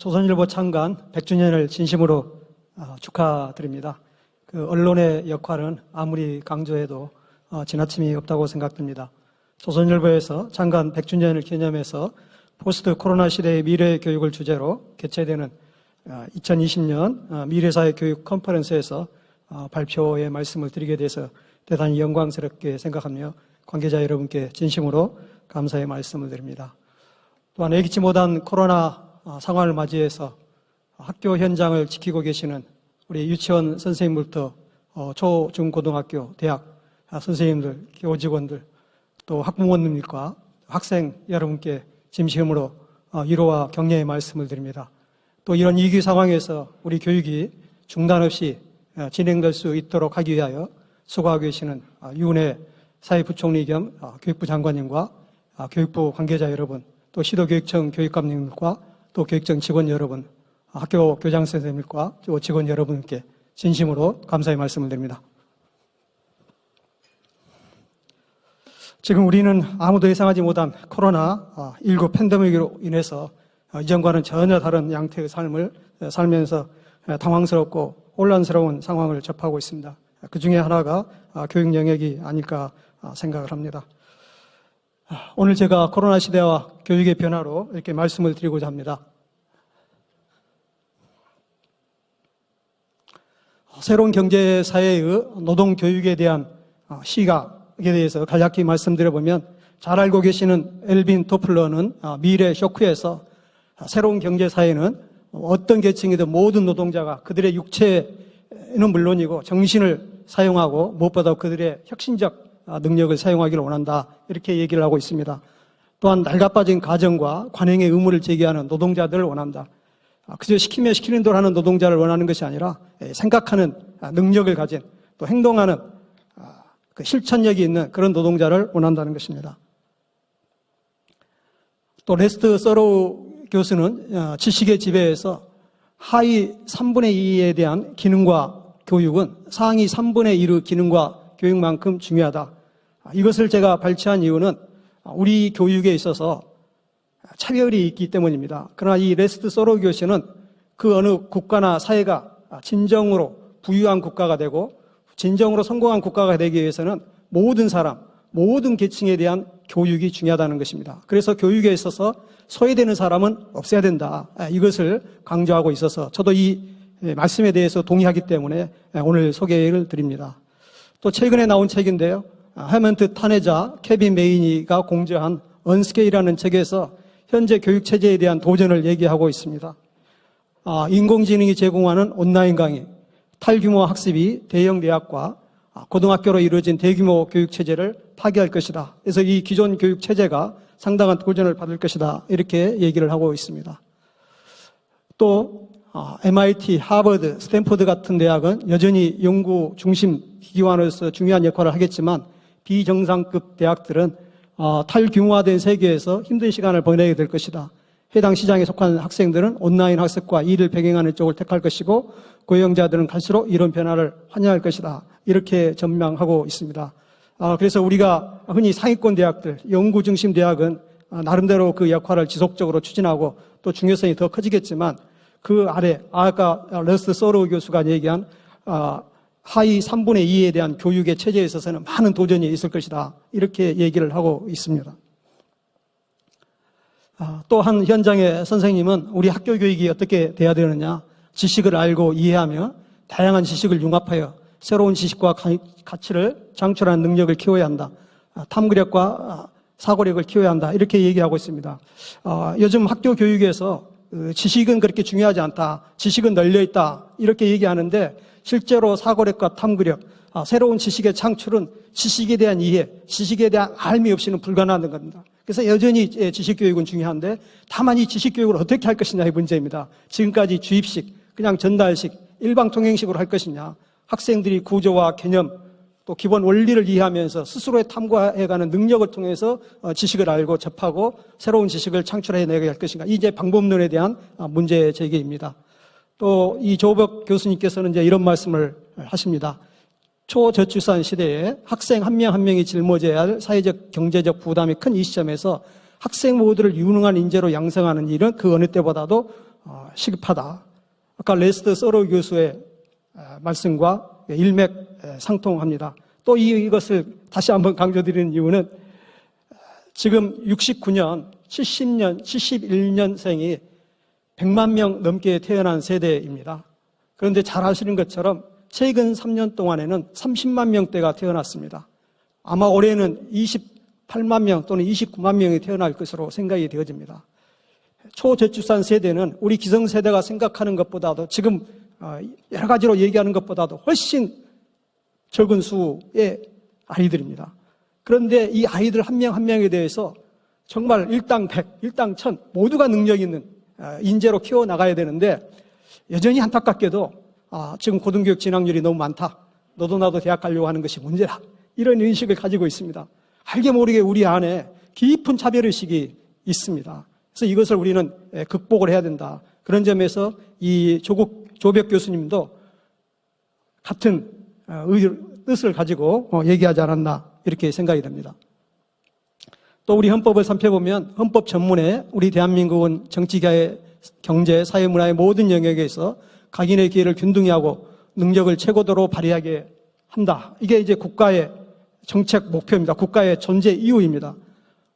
조선일보 창간 100주년을 진심으로 어, 축하드립니다. 그 언론의 역할은 아무리 강조해도 어, 지나침이 없다고 생각됩니다. 조선일보에서 창간 100주년을 기념해서 포스트 코로나 시대의 미래 교육을 주제로 개최되는 2020년 미래사회 교육 컨퍼런스에서 어, 발표의 말씀을 드리게 돼서 대단히 영광스럽게 생각하며 관계자 여러분께 진심으로 감사의 말씀을 드립니다. 또한 예기치 못한 코로나 어, 상황을 맞이해서 학교 현장을 지키고 계시는 우리 유치원 선생님부터 어, 초, 중, 고등학교, 대학 선생님들, 교직원들, 또 학부모님과 학생 여러분께 진심으로 위로와 격려의 말씀을 드립니다. 또 이런 위기 상황에서 우리 교육이 중단 없이 진행될 수 있도록 하기 위하여 수고하고 계시는 유은혜 사회부총리 겸 교육부 장관님과 교육부 관계자 여러분, 또 시도교육청 교육감님과 또 교육청 직원 여러분, 학교 교장 선생님과 직원 여러분께 진심으로 감사의 말씀을 드립니다. 지금 우리는 아무도 예상하지 못한 코로나19 팬데믹으로 인해서 이전과는 전혀 다른 양태의 삶을 살면서 당황스럽고 혼란스러운 상황을 접하고 있습니다. 그 중에 하나가 교육 영역이 아닐까 생각을 합니다. 오늘 제가 코로나 시대와 교육의 변화로 이렇게 말씀을 드리고자 합니다. 새로운 경제 사회의 노동 교육에 대한 시각에 대해서 간략히 말씀드려보면 잘 알고 계시는 엘빈 토플러는 미래 쇼크에서 새로운 경제 사회는 어떤 계층이든 모든 노동자가 그들의 육체는 물론이고 정신을 사용하고 무엇보다 그들의 혁신적 능력을 사용하기를 원한다. 이렇게 얘기를 하고 있습니다. 또한 낡아빠진 가정과 관행의 의무를 제기하는 노동자들을 원한다. 그저 시키며 시키는 대로 하는 노동자를 원하는 것이 아니라 생각하는 능력을 가진 또 행동하는 그 실천력이 있는 그런 노동자를 원한다는 것입니다. 또 레스트 서로우 교수는 지식의 지배에서 하위 3분의 2에 대한 기능과 교육은 상위 3분의 1의 기능과 교육만큼 중요하다. 이것을 제가 발췌한 이유는 우리 교육에 있어서 차별이 있기 때문입니다. 그러나 이 레스트 소로 교수는 그 어느 국가나 사회가 진정으로 부유한 국가가 되고 진정으로 성공한 국가가 되기 위해서는 모든 사람, 모든 계층에 대한 교육이 중요하다는 것입니다. 그래서 교육에 있어서 소외되는 사람은 없애야 된다. 이것을 강조하고 있어서 저도 이 말씀에 대해서 동의하기 때문에 오늘 소개를 드립니다. 또 최근에 나온 책인데요. 해먼트 탄해자 케빈 메이니가 공저한 언스케이라는 책에서 현재 교육 체제에 대한 도전을 얘기하고 있습니다. 아, 인공지능이 제공하는 온라인 강의, 탈규모 학습이 대형 대학과 고등학교로 이루어진 대규모 교육 체제를 파괴할 것이다. 그래서 이 기존 교육 체제가 상당한 도전을 받을 것이다. 이렇게 얘기를 하고 있습니다. 또 MIT, 하버드, 스탠포드 같은 대학은 여전히 연구 중심 기관으로서 중요한 역할을 하겠지만 비정상급 대학들은 어, 탈규모화된 세계에서 힘든 시간을 보내게 될 것이다. 해당 시장에 속한 학생들은 온라인 학습과 일을 병행하는 쪽을 택할 것이고 고용자들은 갈수록 이런 변화를 환영할 것이다. 이렇게 전망하고 있습니다. 아, 그래서 우리가 흔히 상위권 대학들, 연구 중심 대학은 아, 나름대로 그 역할을 지속적으로 추진하고 또 중요성이 더 커지겠지만 그 아래 아까 러스 소로 교수가 얘기한 아, 하위 3분의 2에 대한 교육의 체제에 있어서는 많은 도전이 있을 것이다. 이렇게 얘기를 하고 있습니다. 아, 또한 현장의 선생님은 우리 학교 교육이 어떻게 돼야 되느냐. 지식을 알고 이해하며 다양한 지식을 융합하여 새로운 지식과 가치를 창출하는 능력을 키워야 한다. 아, 탐구력과 사고력을 키워야 한다. 이렇게 얘기하고 있습니다. 요즘 학교 교육에서 그 지식은 그렇게 중요하지 않다. 지식은 널려 있다. 이렇게 얘기하는데 실제로 사고력과 탐구력, 아, 새로운 지식의 창출은 지식에 대한 이해, 지식에 대한 알미 없이는 불가능한 겁니다. 그래서 여전히 예, 지식 교육은 중요한데 다만 이 지식 교육을 어떻게 할 것이냐의 문제입니다. 지금까지 주입식, 그냥 전달식, 일방통행식으로 할 것이냐, 학생들이 구조와 개념, 또 기본 원리를 이해하면서 스스로의 탐구해가는 능력을 통해서 어, 지식을 알고 접하고 새로운 지식을 창출해내게 할 것인가. 이제 방법론에 대한 어, 문제 제기입니다. 또 이 조복 교수님께서는 이제 이런 말씀을 하십니다. 초저출산 시대에 학생 한 명한 한 명이 짊어져야 할 사회적 경제적 부담이 큰 이 시점에서 학생 모두를 유능한 인재로 양성하는 일은 그 어느 때보다도 어, 시급하다. 아까 레스트 서로 교수의 아, 말씀과 일맥 에, 상통합니다. 또 이- 이것을 다시 한번 강조드리는 이유는 지금 69년, 70년, 71년생이 100만 명 넘게 태어난 세대입니다. 그런데 잘 아시는 것처럼 최근 3년 동안에는 30만 명대가 태어났습니다. 아마 올해는 28만 명 또는 29만 명이 태어날 것으로 생각이 되어집니다. 초저출산 세대는 우리 기성세대가 생각하는 것보다도 지금 어, 여러 가지로 얘기하는 것보다도 훨씬 적은 수의 아이들입니다. 그런데 이 아이들 한 명 한 명에 대해서 정말 일당 백, 일당 천 모두가 능력 있는 어, 인재로 키워 나가야 되는데 여전히 안타깝게도 아, 지금 고등교육 진학률이 너무 많다. 너도 나도 대학 가려고 하는 것이 문제다. 이런 인식을 가지고 있습니다. 알게 모르게 우리 안에 깊은 차별의식이 있습니다. 그래서 이것을 우리는 에, 극복을 해야 된다. 그런 점에서 이 조국, 조백 교수님도 같은 어, 의- 뜻을 가지고 어, 얘기하지 않았나 이렇게 생각이 됩니다. 또 우리 헌법을 살펴보면 헌법 전문에 우리 대한민국은 정치가의 경제, 사회, 문화의 모든 영역에서 각인의 기회를 균등히 하고 능력을 최고도로 발휘하게 한다. 이게 이제 국가의 정책 목표입니다. 국가의 존재 이유입니다.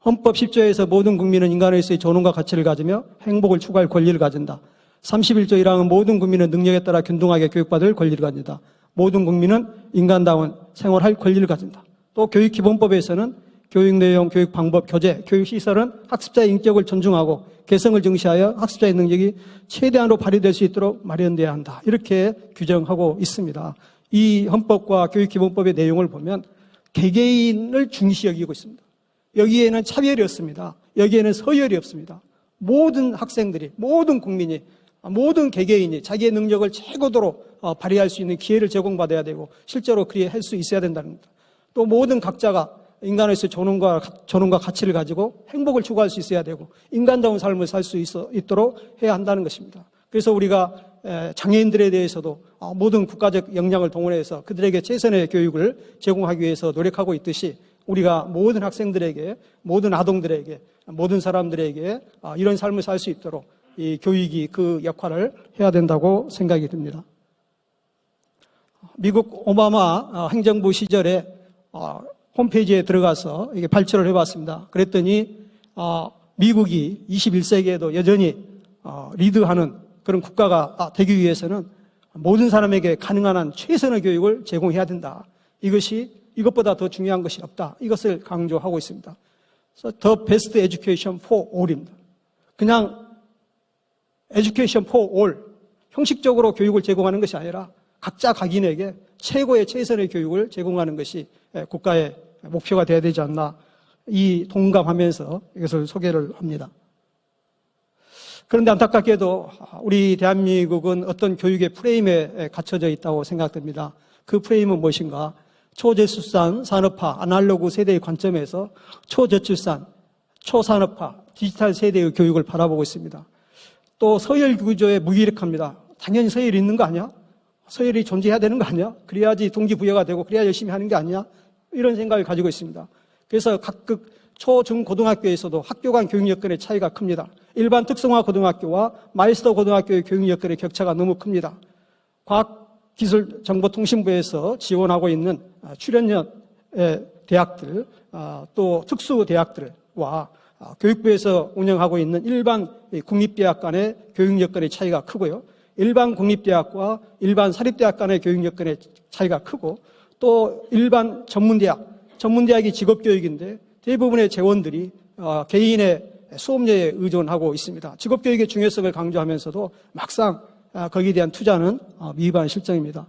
헌법 10조에서 모든 국민은 인간으로서의 존엄과 가치를 가지며 행복을 추구할 권리를 가진다. 31조 1항은 모든 국민은 능력에 따라 균등하게 교육받을 권리를 가진다. 모든 국민은 인간다운 생활할 권리를 가진다. 또 교육기본법에서는 교육 내용, 교육 방법, 교재, 교육 시설은 학습자의 인격을 존중하고 개성을 중시하여 학습자의 능력이 최대한으로 발휘될 수 있도록 마련돼야 한다. 이렇게 규정하고 있습니다. 이 헌법과 교육기본법의 내용을 보면 개개인을 중시 여기고 있습니다. 여기에는 차별이 없습니다. 여기에는 서열이 없습니다. 모든 학생들이, 모든 국민이, 모든 개개인이 자기의 능력을 최고도로 어, 발휘할 수 있는 기회를 제공받아야 되고 실제로 그리 할 수 있어야 된다는 겁니다. 또 모든 각자가 인간에서 존엄과, 존엄과 가치를 가지고 행복을 추구할 수 있어야 되고 인간다운 삶을 살 수 있도록 해야 한다는 것입니다. 그래서 우리가 에, 장애인들에 대해서도 어, 모든 국가적 역량을 동원해서 그들에게 최선의 교육을 제공하기 위해서 노력하고 있듯이 우리가 모든 학생들에게, 모든 아동들에게, 모든 사람들에게 어, 이런 삶을 살 수 있도록 이 교육이 그 역할을 해야 된다고 생각이 듭니다. 미국 오바마 어, 행정부 시절에 어, 홈페이지에 들어가서 이게 발표를 해봤습니다. 그랬더니 어, 미국이 21세기에도 여전히 어, 리드하는 그런 국가가 아, 되기 위해서는 모든 사람에게 가능한 한 최선의 교육을 제공해야 된다. 이것이 이것보다 더 중요한 것이 없다. 이것을 강조하고 있습니다. 그래서 The Best Education for All입니다. 그냥 Education for All 형식적으로 교육을 제공하는 것이 아니라 각자 각인에게 최고의 최선의 교육을 제공하는 것이 국가의 목표가 되어야 되지 않나 이 동감하면서 이것을 소개를 합니다. 그런데 안타깝게도 우리 대한민국은 어떤 교육의 프레임에 갇혀져 있다고 생각됩니다. 그 프레임은 무엇인가? 초저출산 산업화 아날로그 세대의 관점에서 초저출산 초산업화 디지털 세대의 교육을 바라보고 있습니다. 또 서열 구조에 무기력합니다. 당연히 서열이 있는 거 아니야? 서열이 존재해야 되는 거 아니야? 그래야지 동기부여가 되고 그래야 열심히 하는 게 아니야? 이런 생각을 가지고 있습니다. 그래서 각급 초, 중, 고등학교에서도 학교 간 교육 여건의 차이가 큽니다. 일반 특성화 고등학교와 마이스터 고등학교의 교육 여건의 격차가 너무 큽니다. 과학기술정보통신부에서 지원하고 있는 출연연 대학들, 아, 또 특수대학들과 아, 교육부에서 운영하고 있는 일반 국립대학 간의 교육 여건의 차이가 크고요. 일반 국립대학과 일반 사립대학 간의 교육 여건의 차이가 크고 또 일반 전문대학, 전문대학이 직업교육인데 대부분의 재원들이 어, 개인의 수업료에 의존하고 있습니다. 직업교육의 중요성을 강조하면서도 막상 아, 거기에 대한 투자는 어, 미흡한 실정입니다.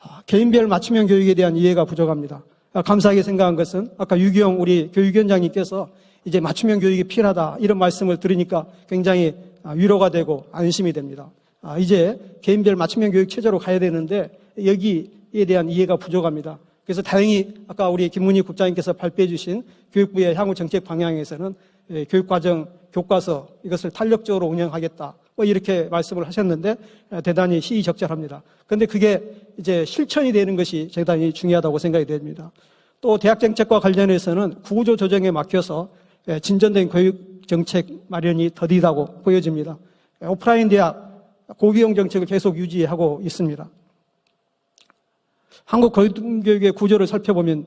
아, 개인별 맞춤형 교육에 대한 이해가 부족합니다. 아, 감사하게 생각한 것은 아까 유기영 우리 교육위원장님께서 이제 맞춤형 교육이 필요하다 이런 말씀을 들으니까 굉장히 아, 위로가 되고 안심이 됩니다. 아, 이제 개인별 맞춤형 교육 체제로 가야 되는데 여기에 대한 이해가 부족합니다. 그래서 다행히 아까 우리 김문희 국장님께서 발표해 주신 교육부의 향후 정책 방향에서는 예, 교육과정 교과서 이것을 탄력적으로 운영하겠다. 뭐 이렇게 말씀을 하셨는데 아, 대단히 시의적절합니다. 그런데 그게 이제 실천이 되는 것이 대단히 중요하다고 생각이 됩니다. 또 대학 정책과 관련해서는 구조 조정에 예, 진전된 교육 정책 마련이 더디다고 보여집니다. 오프라인 대학 고비용 정책을 계속 유지하고 있습니다. 한국 고등교육의 구조를 살펴보면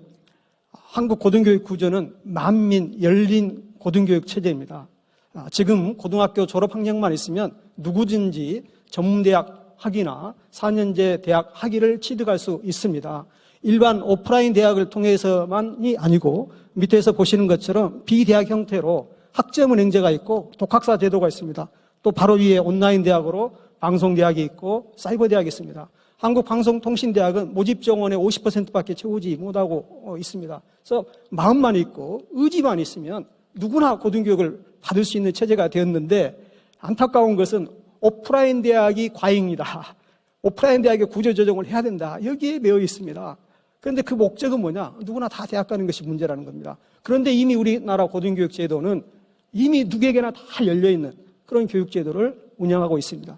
한국 고등교육 구조는 만민 열린 고등교육 체제입니다. 아, 지금 고등학교 졸업 학력만 있으면 누구든지 전문대학 학위나 4년제 대학 학위를 취득할 수 있습니다. 일반 오프라인 대학을 통해서만이 아니고 밑에서 보시는 것처럼 비대학 형태로 학점은행제가 있고 독학사 제도가 있습니다. 또 바로 위에 온라인 대학으로 방송대학이 있고 사이버 대학이 있습니다. 한국방송통신대학은 모집 정원의 50%밖에 채우지 못하고 어, 있습니다. 그래서 마음만 있고 의지만 있으면 누구나 고등교육을 받을 수 있는 체제가 되었는데 안타까운 것은 오프라인 대학이 과잉이다. 오프라인 대학의 구조 조정을 해야 된다. 여기에 매여 있습니다. 그런데 그 목적은 뭐냐? 누구나 다 대학 가는 것이 문제라는 겁니다. 그런데 이미 우리나라 고등교육 제도는 이미 누구에게나 다 열려 있는 그런 교육 제도를 운영하고 있습니다.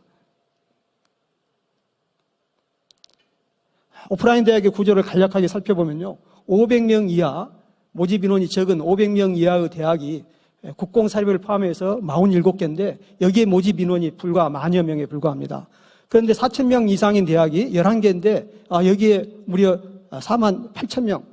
오프라인 대학의 구조를 간략하게 살펴보면요. 500명 이하 모집 인원이 적은 500명 이하의 대학이 국공사립을 포함해서 47개인데 여기에 모집 인원이 불과 만여 명에 불과합니다. 그런데 4천 명 이상인 대학이 11개인데 아, 여기에 무려 4만 8천 명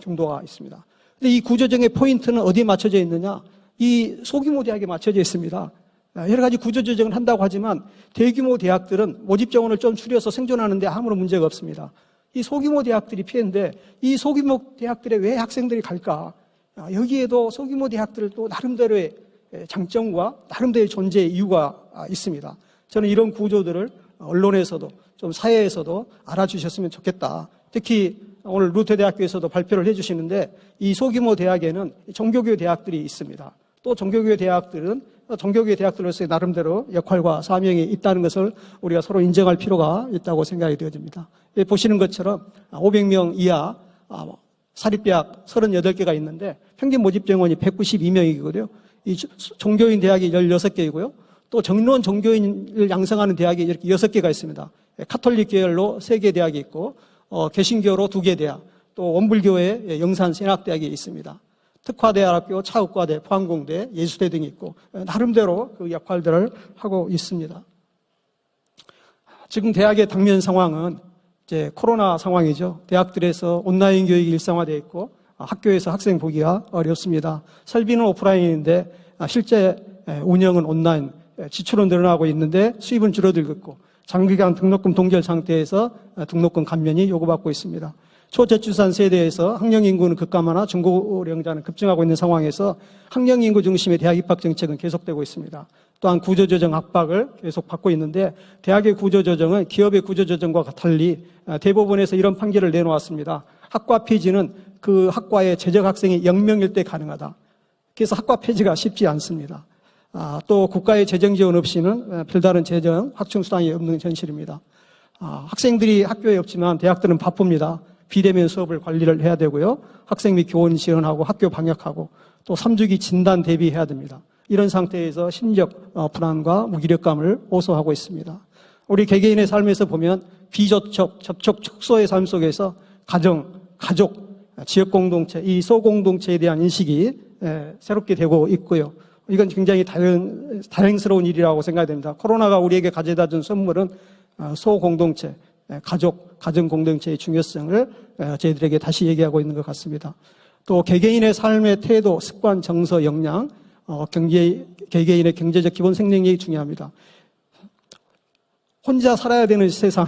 정도가 있습니다. 근데 이 구조정의 포인트는 어디에 맞춰져 있느냐? 이 소규모 대학에 맞춰져 있습니다. 아, 여러 가지 구조 조정을 한다고 하지만 대규모 대학들은 모집 정원을 좀 줄여서 생존하는데 아무런 문제가 없습니다. 이 소규모 대학들이 피해인데 이 소규모 대학들에 왜 학생들이 갈까? 아, 여기에도 소규모 대학들 또 나름대로의 장점과 나름대로의 존재 이유가 아, 있습니다. 저는 이런 구조들을 언론에서도 좀 사회에서도 알아주셨으면 좋겠다. 특히 오늘 루테 대학교에서도 발표를 해주시는데 이 소규모 대학에는 종교교 대학들이 있습니다. 또 종교교 대학들은 종교교 대학들로서의 나름대로 역할과 사명이 있다는 것을 우리가 서로 인정할 필요가 있다고 생각이 되어집니다. 보시는 것처럼 500명 이하 아, 사립대학 38개가 있는데 평균 모집 정원이 192명이거든요. 이 종교인 대학이 16개이고요. 또 정론 종교인을 양성하는 대학이 이렇게 6개가 있습니다. 카톨릭 계열로 3개 대학이 있고 어, 개신교로 2개 대학, 또 원불교회 영산 신학대학이 있습니다. 특화대학교, 차의과대, 포항공대, 예수대 등이 있고 나름대로 그 역할들을 하고 있습니다. 지금 대학의 당면 상황은 이제 코로나 상황이죠. 대학들에서 온라인 교육이 일상화되어 있고 학교에서 학생 보기가 어렵습니다. 설비는 오프라인인데 실제 운영은 온라인, 지출은 늘어나고 있는데 수입은 줄어들고 있고 장기간 등록금 동결 상태에서 등록금 감면이 요구받고 있습니다. 초저출산 세대에서 학령 인구는 급감하나 중고령자는 급증하고 있는 상황에서 학령 인구 중심의 대학 입학 정책은 계속되고 있습니다. 또한 구조조정 압박을 계속 받고 있는데 대학의 구조조정은 기업의 구조조정과 달리 대법원에서 이런 판결을 내놓았습니다. 학과 폐지는 그 학과의 재적 학생이 0명일 때 가능하다. 그래서 학과 폐지가 쉽지 않습니다. 아, 또 국가의 재정 지원 없이는 별다른 재정 확충 수단이 없는 현실입니다. 아, 학생들이 학교에 없지만 대학들은 바쁩니다. 비대면 수업을 관리를 해야 되고요. 학생 및 교원 지원하고 학교 방역하고 또 3주기 진단 대비해야 됩니다. 이런 상태에서 심적 어, 불안과 무기력감을 호소하고 있습니다. 우리 개개인의 삶에서 보면 비접촉, 접촉, 축소의 삶 속에서 가정, 가족, 지역 공동체, 이 소공동체에 대한 인식이 새롭게 되고 있고요. 이건 굉장히 다행, 다행스러운 일이라고 생각됩니다. 코로나가 우리에게 가져다 준 선물은 어, 소공동체, 가족, 가정 공동체의 중요성을 저희들에게 다시 얘기하고 있는 것 같습니다. 또 개개인의 삶의 태도, 습관, 정서, 역량, 어, 경제, 개개인의 경제적 기본 생명력이 중요합니다. 혼자 살아야 되는 세상,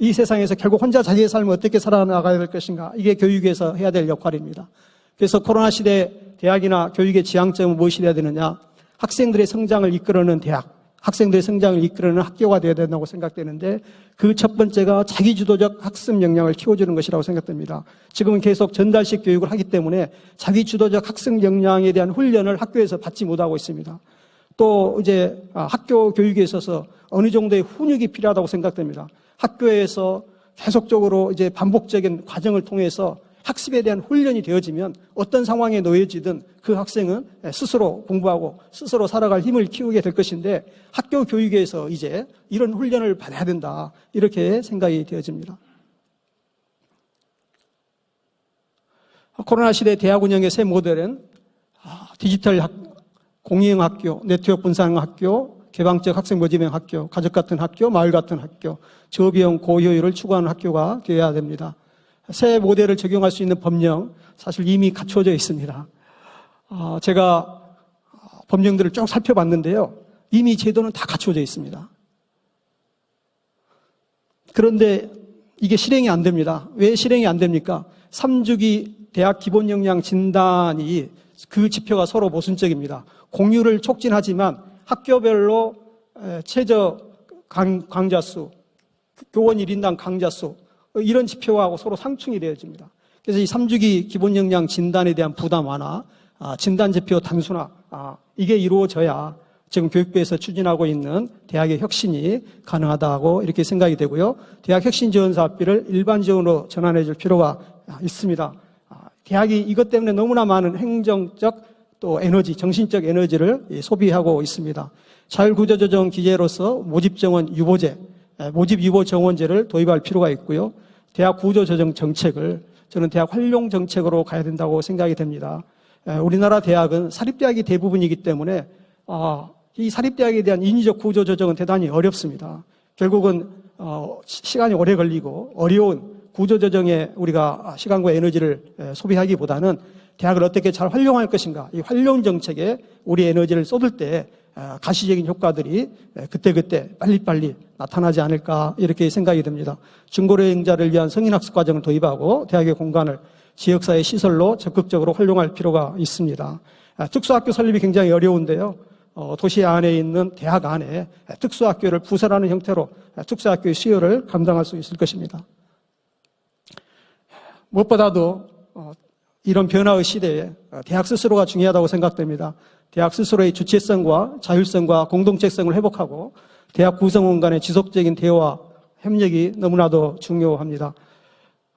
이 세상에서 결국 혼자 자기의 삶을 어떻게 살아나가야 될 것인가, 이게 교육에서 해야 될 역할입니다. 그래서 코로나 시대 대학이나 교육의 지향점은 무엇이 되어야 되느냐? 학생들의 성장을 이끌어내는 대학, 학생들의 성장을 이끌어내는 학교가 되어야 된다고 생각되는데 그 첫 번째가 자기주도적 학습 역량을 키워주는 것이라고 생각됩니다. 지금은 계속 전달식 교육을 하기 때문에 자기주도적 학습 역량에 대한 훈련을 학교에서 받지 못하고 있습니다. 또 이제 아, 학교 교육에 있어서 어느 정도의 훈육이 필요하다고 생각됩니다. 학교에서 계속적으로 이제 반복적인 과정을 통해서 학습에 대한 훈련이 되어지면 어떤 상황에 놓여지든 그 학생은 스스로 공부하고 스스로 살아갈 힘을 키우게 될 것인데 학교 교육에서 이제 이런 훈련을 받아야 된다. 이렇게 생각이 되어집니다. 코로나 시대 대학 운영의 새 모델은 아, 디지털 학, 공영 학교, 네트워크 분산 학교, 개방적 학생 모집형 학교, 가족 같은 학교, 마을 같은 학교, 저비용 고효율을 추구하는 학교가 되어야 됩니다. 새 모델을 적용할 수 있는 법령 사실 이미 갖춰져 있습니다. 어, 제가 법령들을 쭉 살펴봤는데요. 이미 제도는 다 갖춰져 있습니다. 그런데 이게 실행이 안 됩니다. 왜 실행이 안 됩니까? 3주기 대학 기본 역량 진단이 그 지표가 서로 모순적입니다. 공유를 촉진하지만 학교별로 에, 최저 강, 강좌 수, 교원 1인당 강좌 수 이런 지표하고 서로 상충이 되어집니다. 그래서 이 3주기 기본 역량 진단에 대한 부담 완화, 아, 진단 지표 단순화 아, 이게 이루어져야 지금 교육부에서 추진하고 있는 대학의 혁신이 가능하다고 이렇게 생각이 되고요. 대학 혁신 지원 사업비를 일반 지원으로 전환해 줄 필요가 있습니다. 아, 대학이 이것 때문에 너무나 많은 행정적 또 에너지, 정신적 에너지를 소비하고 있습니다. 자율구조조정 기제로서 모집정원 유보제, 모집 유보 정원제를 도입할 필요가 있고요. 대학 구조 조정 정책을 저는 대학 활용 정책으로 가야 된다고 생각이 됩니다. 우리나라 대학은 사립대학이 대부분이기 때문에 아, 이 사립대학에 대한 인위적 구조 조정은 대단히 어렵습니다. 결국은 어, 시간이 오래 걸리고 어려운 구조 조정에 우리가 시간과 에너지를 소비하기보다는 대학을 어떻게 잘 활용할 것인가 이 활용 정책에 우리 에너지를 쏟을 때 가시적인 효과들이 그때그때 빨리빨리 나타나지 않을까 이렇게 생각이 됩니다. 중고령자를 위한 성인학습 과정을 도입하고 대학의 공간을 지역사회 시설로 적극적으로 활용할 필요가 있습니다. 특수학교 설립이 굉장히 어려운데요. 어, 도시 안에 있는 대학 안에 특수학교를 부설하는 형태로 특수학교의 수요를 감당할 수 있을 것입니다. 무엇보다도 어, 이런 변화의 시대에 대학 스스로가 중요하다고 생각됩니다. 대학 스스로의 주체성과 자율성과 공동체성을 회복하고 대학 구성원 간의 지속적인 대화, 협력이 너무나도 중요합니다.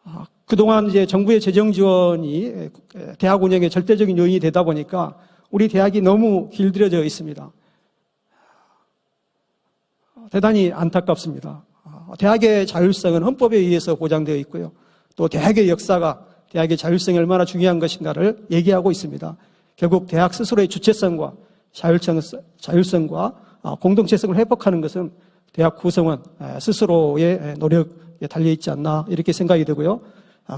아, 그동안 이제 정부의 재정 지원이 대학 운영의 절대적인 요인이 되다 보니까 우리 대학이 너무 길들여져 있습니다. 대단히 안타깝습니다. 대학의 자율성은 헌법에 의해서 보장되어 있고요. 또 대학의 역사가 대학의 자율성이 얼마나 중요한 것인가를 얘기하고 있습니다. 결국 대학 스스로의 주체성과 자율성, 자율성과 공동체성을 회복하는 것은 대학 구성원 스스로의 노력에 달려있지 않나 이렇게 생각이 되고요.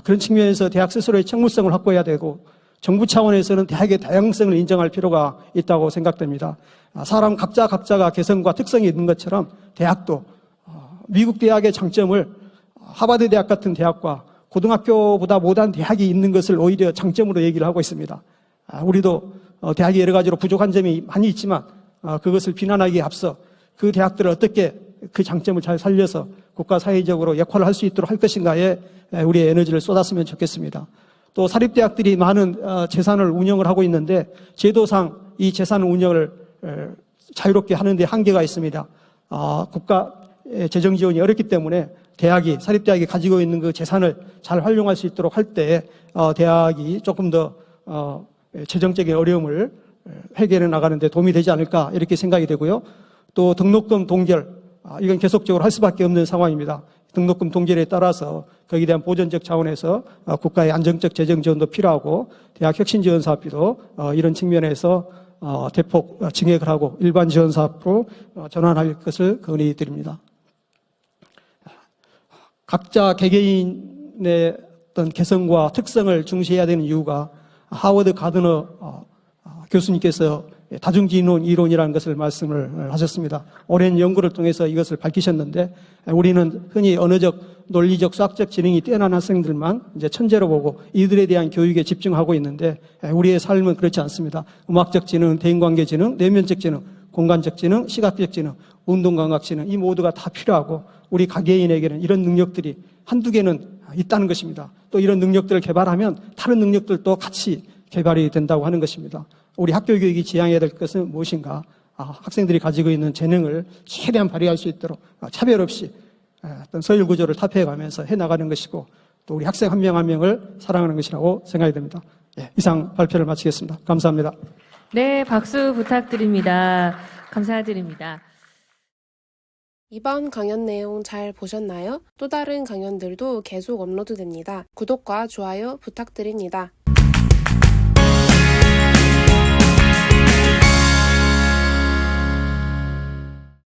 그런 측면에서 대학 스스로의 책무성을 확보해야 되고 정부 차원에서는 대학의 다양성을 인정할 필요가 있다고 생각됩니다. 사람 각자 각자가 개성과 특성이 있는 것처럼 대학도 어, 미국 대학의 장점을 하버드 대학 같은 대학과 고등학교보다 못한 대학이 있는 것을 오히려 장점으로 얘기를 하고 있습니다. 아, 우리도 어, 대학이 여러 가지로 부족한 점이 많이 있지만 어, 그것을 비난하기에 앞서 그 대학들을 어떻게 그 장점을 잘 살려서 국가 사회적으로 역할을 할 수 있도록 할 것인가에 우리의 에너지를 쏟았으면 좋겠습니다. 또 사립대학들이 많은 어, 재산을 운영을 하고 있는데 제도상 이 재산 운영을 자유롭게 하는데 한계가 있습니다. 아, 국가 재정 지원이 어렵기 때문에 대학이 사립대학이 가지고 있는 그 재산을 잘 활용할 수 있도록 할 때 대학이 조금 더 재정적인 어려움을 해결해 나가는 데 도움이 되지 않을까 이렇게 생각이 되고요. 또 등록금 동결 아, 이건 계속적으로 할 수밖에 없는 상황입니다. 등록금 동결에 따라서 거기에 대한 보전적 차원에서 어, 국가의 안정적 재정 지원도 필요하고 대학 혁신 지원 사업비도 어, 이런 측면에서 어, 대폭 증액을 하고 일반 지원 사업으로 전환할 것을 건의드립니다. 각자 개개인의 어떤 개성과 특성을 중시해야 되는 이유가 하워드 가드너 교수님께서 다중지론 이론이라는 것을 말씀을 하셨습니다. 오랜 연구를 통해서 이것을 밝히셨는데 우리는 흔히 언어적, 논리적, 수학적 지능이 뛰어난 학생들만 이제 천재로 보고 이들에 대한 교육에 집중하고 있는데 우리의 삶은 그렇지 않습니다. 음악적 지능, 대인관계 지능, 내면적 지능, 공간적 지능, 시각적 지능, 운동감각 지능 이 모두가 다 필요하고 우리 가게인에게는 이런 능력들이 한두 개는 있다는 것입니다. 또 이런 능력들을 개발하면 다른 능력들도 같이 개발이 된다고 하는 것입니다. 우리 학교 교육이 지향해야 될 것은 무엇인가? 아, 학생들이 가지고 있는 재능을 최대한 발휘할 수 있도록 아, 차별 없이 아, 어떤 서열 구조를 타파해 가면서 해 나가는 것이고 또 우리 학생 한명한 명을 사랑하는 것이라고 생각이 됩니다. 예, 이상 발표를 마치겠습니다. 감사합니다. 네, 박수 부탁드립니다. 감사드립니다. 이번 강연 내용 잘 보셨나요? 또 다른 강연들도 계속 업로드됩니다. 구독과 좋아요 부탁드립니다.